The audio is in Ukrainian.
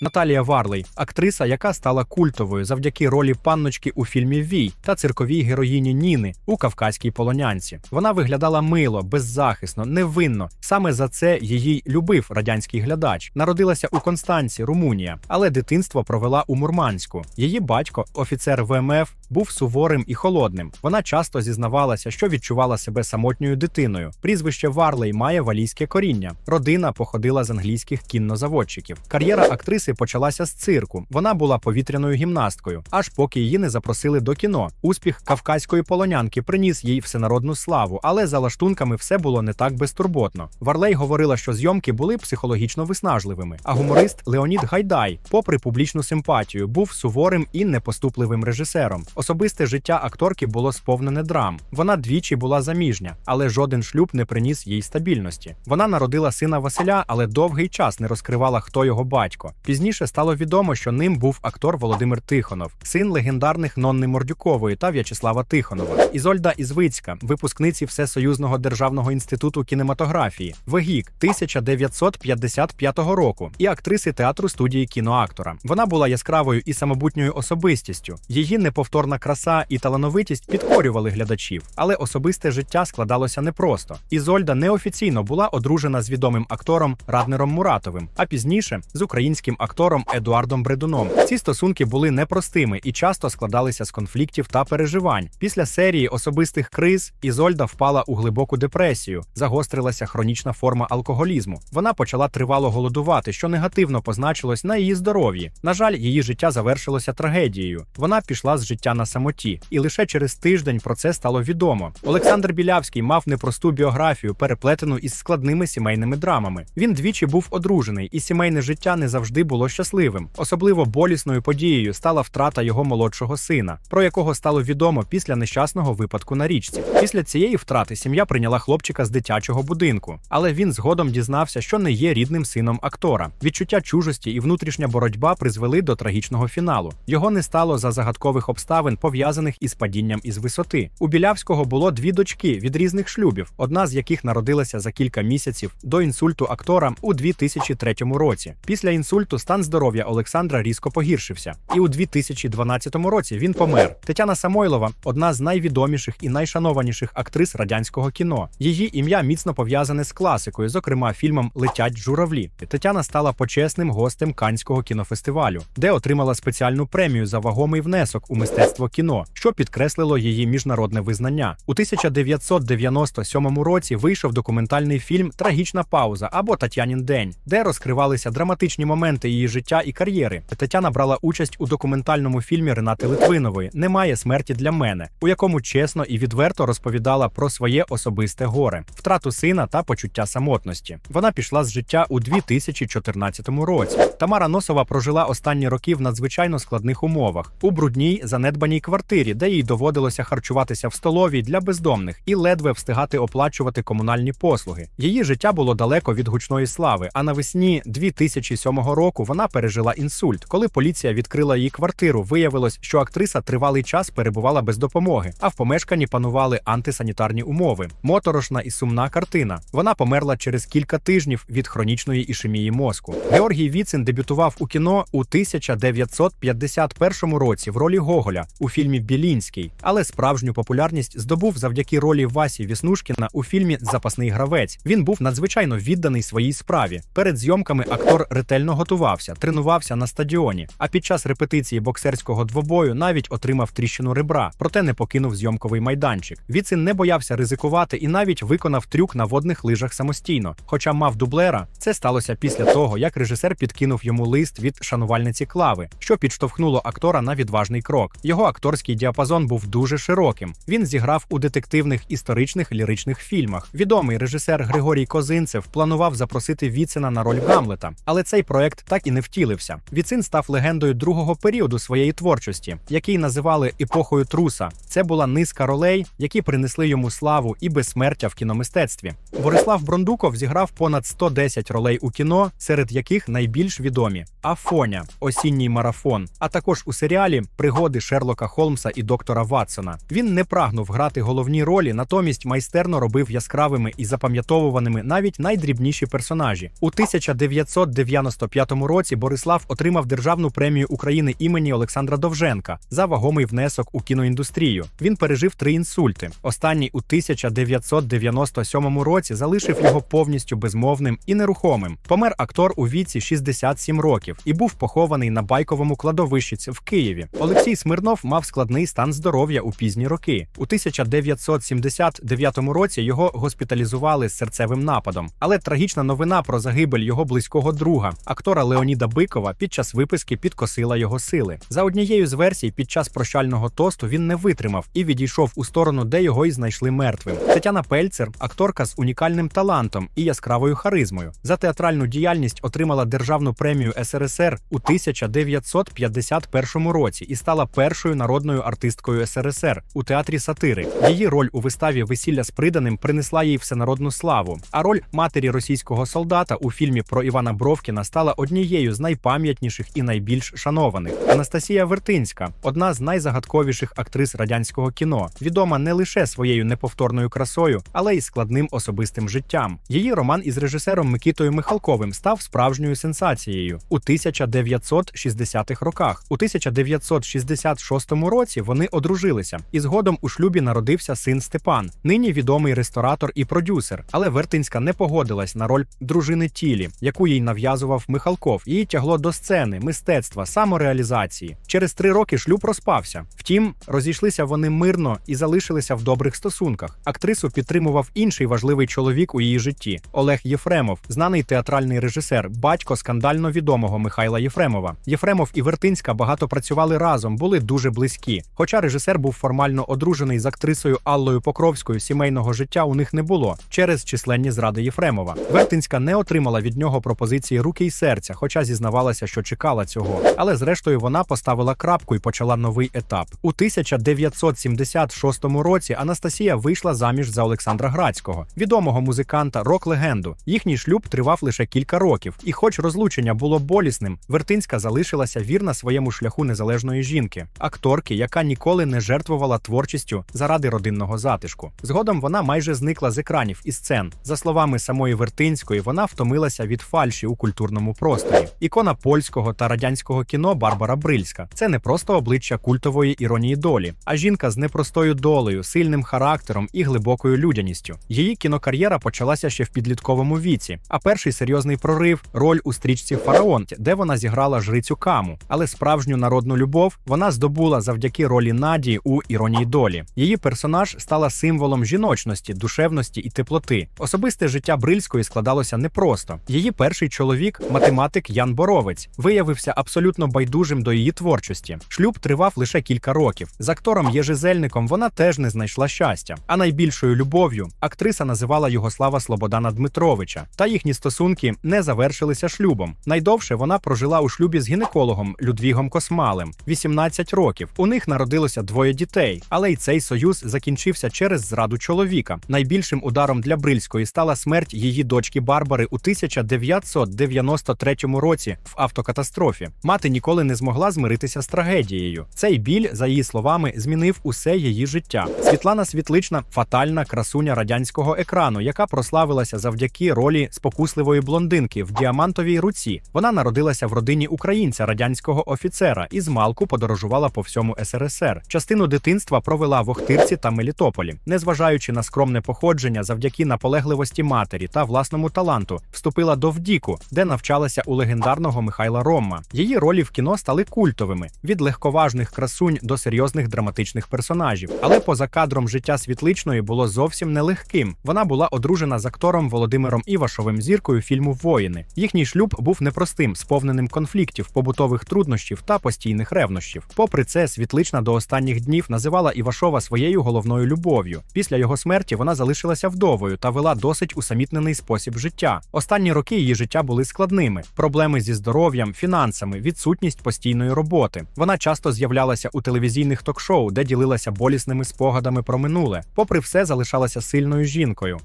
Наталія Варлей, актриса, яка стала культовою завдяки ролі панночки у фільмі Вій та цирковій героїні Ніни у Кавказькій полонянці. Вона виглядала мило, беззахисно, невинно. Саме за це її любив радянський глядач. Народилася у Констанці, Румунія, але дитинство провела у Мурманську. Її батько, офіцер ВМФ, був суворим і холодним. Вона часто зізнавалася, що відчувала себе самотньою дитиною. Прізвище Варлей має валійське коріння. Родина походила з англійських кіннозаводчиків. Кар'єра актриси почалася з цирку. Вона була повітряною гімнасткою, аж поки її не запросили до кіно. Успіх кавказької полонянки приніс їй всенародну славу, але за лаштунками все було не так безтурботно. Варлей говорила, що зйомки були психологічно виснажливими. А гуморист Леонід Гайдай, попри публічну симпатію, був суворим і непоступливим режисером. Особисте життя акторки було сповнене драм. Вона двічі була заміжня, але жоден шлюб не приніс їй стабільності. Вона народила сина Василя, але довгий час не розкривала, хто його батько. Пізніше стало відомо, що ним був актор Володимир Тихонов, син легендарних Нонни Мордюкової та В'ячеслава Тихонова. Ізольда Ізвицька, випускниці Всесоюзного державного інституту кінематографії, ВГІК 1955 року, і актриси театру студії кіноактора. Вона була яскравою і самобутньою особистістю. Її неповторна краса і талановитість підкорювали глядачів, але особисте життя складалося непросто. Ізольда неофіційно була одружена з відомим актором Раднером Муратовим, а пізніше з українським актором Едуардом Бредуном. Ці стосунки були непростими і часто складалися з конфліктів та переживань. Після серії особистих криз Ізольда впала у глибоку депресію, загострилася хронічна форма алкоголізму. Вона почала тривало голодувати, що негативно позначилось на її здоров'ї. На жаль, її життя завершилося трагедією. Вона пішла з життя на самоті, і лише через тиждень про це стало відомо. Олександр Білявський мав непросту біографію, переплетену із складними сімейними драмами. Він двічі був одружений, і сімейне життя не завжди було щасливим. Особливо болісною подією стала втрата його молодшого сина, про якого стало відомо після нещасного випадку на річці. Після цієї втрати сім'я прийняла хлопчика з дитячого будинку, але він згодом дізнався, що не є рідним сином актора. Відчуття чужості і внутрішня боротьба призвели до трагічного фіналу. Його не стало за загадкових обставин, пов'язаних із падінням із висоти. У Білявського було дві дочки від різних шлюбів, одна з яких народилася за кілька місяців до інсульту актора у 2003 році. Після інсульту стан здоров'я Олександра різко погіршився, і у 2012 році він помер. Тетяна Самойлова одна з найвідоміших і найшанованіших актрис радянського кіно. Її ім'я міцно пов'язане з класикою, зокрема фільмом Летять журавлі. Тетяна стала почесним гостем Канського кінофестивалю, де отримала спеціальну премію за вагомий внесок у мистецтво кіно, що підкреслило її міжнародне визнання. У 1997 році вийшов документальний фільм Трагічна пауза або Тетянін день, де розкривалися драматичні моменти її життя і кар'єри. Тетяна брала участь у документальному фільмі Ренати Литвинової Немає смерті для мене, у якому чесно і відверто розповідала про своє особисте горе, втрату сина та почуття самотності. Вона пішла з життя у 2014 році. Тамара Носова прожила останні роки в надзвичайно складних умовах у брудній занедбаній квартирі, де їй доводилося харчуватися в столовій для бездомних і ледве встигати оплачувати комунальні послуги. Її життя було далеко від гучної слави. А навесні 2007 року вона пережила інсульт. Коли поліція відкрила її квартиру, виявилось, що актриса тривалий час перебувала без допомоги, а в помешканні панували антисанітарні умови. Моторошна і сумна картина. Вона померла через кілька тижнів від хронічної ішемії мозку. Георгій Віцин дебютував у кіно у 1951 році в ролі Гоголя у фільмі Білінський, але справжню популярність здобув завдяки ролі Васі Віснушкіна у фільмі Запасний гравець. Він був надзвичайно відданий своїй справі. Перед зйомками актор ретельно готувався, тренувався на стадіоні. А під час репетиції боксерського двобою навіть отримав тріщину ребра, проте не покинув зйомковий майданчик. Віцин не боявся ризикувати і навіть виконав трюк на водних лижах самостійно. Хоча мав дублера, це сталося після того, як режисер підкинув йому лист від шанувальниці Клави, що підштовхнуло актора на відважний крок. Його акторський діапазон був дуже широким. Він зіграв у детективних історичних ліричних фільмах. Відомий режисер Григорій Козинцев планував запросити Віцина на роль Гамлета, але цей проект так і не втілився. Віцин став легендою другого періоду своєї творчості, який називали епохою труса. Це була низка ролей, які принесли йому славу і безсмертя в кіномистецтві. Борислав Брондуков зіграв понад 110 ролей у кіно, серед яких найбільш відомі Афоня, Осінній марафон, а також у серіалі Пригоди Шерлока Холмса і доктора Ватсона. Він не прагнув грати головні ролі, натомість майстерно робив яскравими і запам'ятовуваними навіть найдрібніші персонажі. У 1995 році Борислав отримав державну премію України імені Олександра Довженка за вагомий внесок у кіноіндустрію. Він пережив три інсульти. Останній у 1997 році залишив його повністю безмовним і нерухомим. Помер актор у віці 67 років і був похований на байковому кладовищі в Києві. Олексій Смирнов мав складний стан здоров'я у пізні роки. У 1979 році його госпіталізували з серцевим нападом. Але трагічна новина про загибель його близького друга, актора Леоніда Бикова, під час виписки підкосила його сили. За однією з версій, під час прощального тосту він не витримав і відійшов у сторону, де його й знайшли мертвим. Тетяна Пельцер, акторка з унікальним талантом і яскравою харизмою. За театральну діяльність отримала державну премію СРСР у 1951 році і стала першою народною артисткою СРСР у театрі сатири. Її роль у виставі Весілля з приданим принесла їй всенародну славу. А роль матері російського солдата у фільмі про Івана Бровкіна стала однією з найпам'ятніших і найбільш шанованих. Анастасія Вертинська одна з найзагадковіших актрис радянського кіно, відома не лише своєю неповторною красою, але й складним особистим життям. Її роман із режисером Микітою Михалковим став справжньою сенсацією у 1960-х роках. У 1966 році вони одружилися, і згодом у шлюбі народився син Степан, нині відомий ресторатор і продюсер. Але Вертинська не погодилась на роль дружини тілі, яку їй нав'язував Михалков. Її тягло до сцени, мистецтва, самореалізації. Через три роки шлюб розпався. Втім, розійшлися вони мирно і залишилися в добрих стосунках. Актрису підтримував інший важливий чоловік у її житті Олег Єфремов, знаний театральний режисер, батько скандально відомого Михайла Єфремова. Єфремов і Вертинська багато працювали разом, були дуже близькі. Хоча режисер був формально одружений з актрисою Аллою Покровською, сімейного життя у них не було через численні зради Єфремова. Вертинська не отримала від нього пропозиції руки й серця, хоча зізнавалася, що чекала цього. Але зрештою вона поставила крапку і почала новий етап. У 1976 році Анастасія вийшла заміж за Олександра Грацького, відомого музиканта, рок-легенду. Їхній шлюб тривав лише кілька років, і, хоч розлучення було болісним, Вертинська залишилася вірна своєму шляху незалежної жінки, акторки, яка ніколи не жертвувала творчістю заради родинного затишку. Згодом вона майже зникла з екранів і сцен. За словами самої Вертинської, вона втомилася від фальші у культурному просторі. Ікона польського та радянського кіно Барбара Брильська це не просто обличчя культової іронії долі, а жінка з непростою долею, сильним характером і глибокою людяністю. Її кінокар'єра почалася ще в підлітковому віці. А перший серйозний прорив роль у стрічці Фараон, де вона зіграла жрицю Каму. Але справжню народну любов вона здобула завдяки ролі Надії у іронії долі. Її персонаж стала символом жіночності, душевності і теплоти. Особисте життя Брильської складалося непросто. Її перший чоловік, математик Ян Боровець, виявився абсолютно байдужим до її творчості. Шлюб тривав лише кілька років. З актором Єжизельником вона теж не знайшла щастя. А найбільшою любов'ю актриса називала Югослава Слободана Дмитровича. Та їхні стосунки не завершилися шлюбом. Найдовше вона прожила у шлюбі з гінекологом Людвігом Космалем 18 років. У них народилося двоє дітей, але й цей союз закінчився через зраду чоловіка. Найбільшим ударом для Брильської стала смерть її дочки Барбари у 1993 році в автокатастрофі. Мати ніколи не змогла змиритися з трагедією. Цей біль, за її словами, змінив усе її життя. Світлана Світлична фатальна красуня радянського екрану, яка прославилася завдяки ролі спокусливої блондинки в діамантовій руці. Вона народилася в родині українця радянського офіцера і з малку подорожувала по всьому СРСР. Частину дитинства провела в Охтирці та Мелітополі, незважаючи на скромне походження, завдяки наполегливості матері та власному таланту, вступила до ВДІКу, де навчалася у легендарного Михайла Ромма. Її ролі в кіно стали культовими від легковажних красунь до серйозних драматичних персонажів. Але поза кадром життя світличної було зовсім нелегким. Вона була одружена з актором Володимиром Івашовим, зіркою фільму Воїни. Їхній шлюб був непростим, сповненим конфліктів, побутових труднощів та постійних ревнощів. Попри це, світлична до останніх днів називала Івашова своєю головною любов'ю. Після його смерті вона залишилася вдовою та вела досить усамітнений спосіб життя. Останні роки її життя були складними: проблеми зі здоров'ям, фінансами, відсутність постійної роботи. Вона часто з'являлася у телевізійних ток-шоу, де ділилася болісними спогадами про минуле. Попри все, залишалася сильною жінкою.